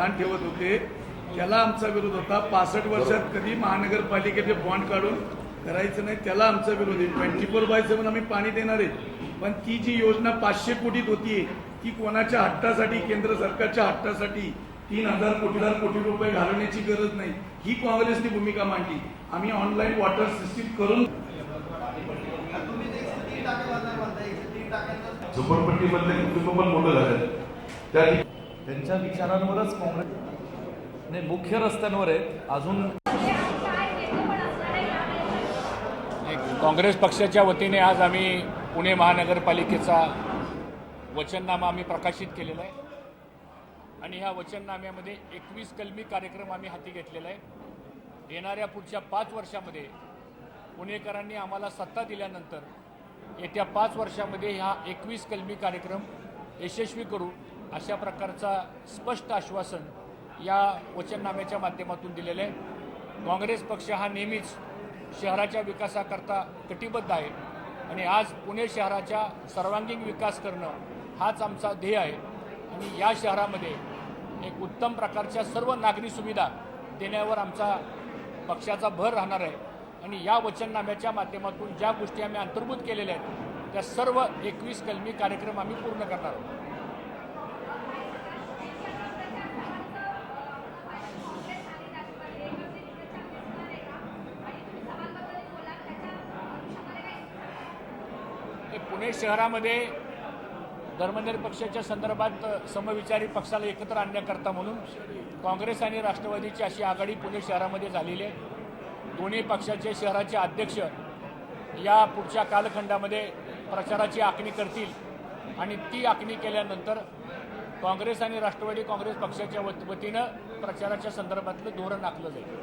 ध्यान ठेवत होते. त्याला आमचा विरोध होता. पासष्ट वर्षात कधी महानगरपालिकेचे बॉन्ड काढून करायचं नाही त्याला आमचा विरोध आहे. ट्वेंटी फोर बाय सेवन आम्ही पाणी देणार आहे. पण ती जी योजना पाचशे कोटीत होतीये ती कोणाच्या हट्टासाठी केंद्र सरकारच्या हट्टासाठी तीन हजार कोटी हजार कोटी रुपये घालवण्याची गरज नाही. ही काँग्रेसने भूमिका मांडली. आम्ही ऑनलाईन वॉटर सिस्टीम करून झोपडपट्टीमधले कुटुंब पण मोठं झालं. त्या त्यांच्या विचारांवरच काँग्रेस नाही मुख्य रस्त्यांवर आहेत. अजून काँग्रेस पक्षाच्या वतीने आज आम्ही पुणे महानगरपालिकेचा वचननामा आम्ही प्रकाशित केलेला आहे. आणि ह्या वचननाम्यामध्ये एकवीस कलमी कार्यक्रम आम्ही हाती घेतलेला आहे. येणाऱ्या पुढच्या पाच वर्षामध्ये पुणेकरांनी आम्हाला सत्ता दिल्यानंतर येत्या पाच वर्षामध्ये ह्या एकवीस कलमी कार्यक्रम यशस्वी करू अशा प्रकारचा स्पष्ट आश्वासन या वचननाम्याच्या माध्यमातून दिलेलं आहे. काँग्रेस पक्ष हा नेहमीच शहराच्या विकासाकरता कटिबद्ध आहे आणि आज पुणे शहराच्या सर्वांगीण विकास करणं हाच आमचा ध्येय आहे. आणि या शहरामध्ये एक उत्तम प्रकारच्या सर्व नागरी सुविधा देण्यावर आमचा पक्षाचा भर राहणार आहे. आणि या वचननाम्याच्या माध्यमातून ज्या गोष्टी आम्ही अंतर्भूत केलेल्या आहेत त्या सर्व एकवीस कलमी कार्यक्रम आम्ही पूर्ण करणार आहोत. ते पुणे शहरामध्ये धर्मनिरपक्षाच्या संदर्भात समविचारी पक्षाला एकत्र आणण्याकरता म्हणून काँग्रेस आणि राष्ट्रवादीची अशी आघाडी पुणे शहरामध्ये झालेली आहे. दोन्ही पक्षाचे शहराचे अध्यक्ष या पुढच्या कालखंडामध्ये प्रचाराची आखणी करतील आणि ती आखणी केल्यानंतर काँग्रेस आणि राष्ट्रवादी काँग्रेस पक्षाच्या वत- वतीनं प्रचाराच्या संदर्भातलं धोरण आखलं जाईल.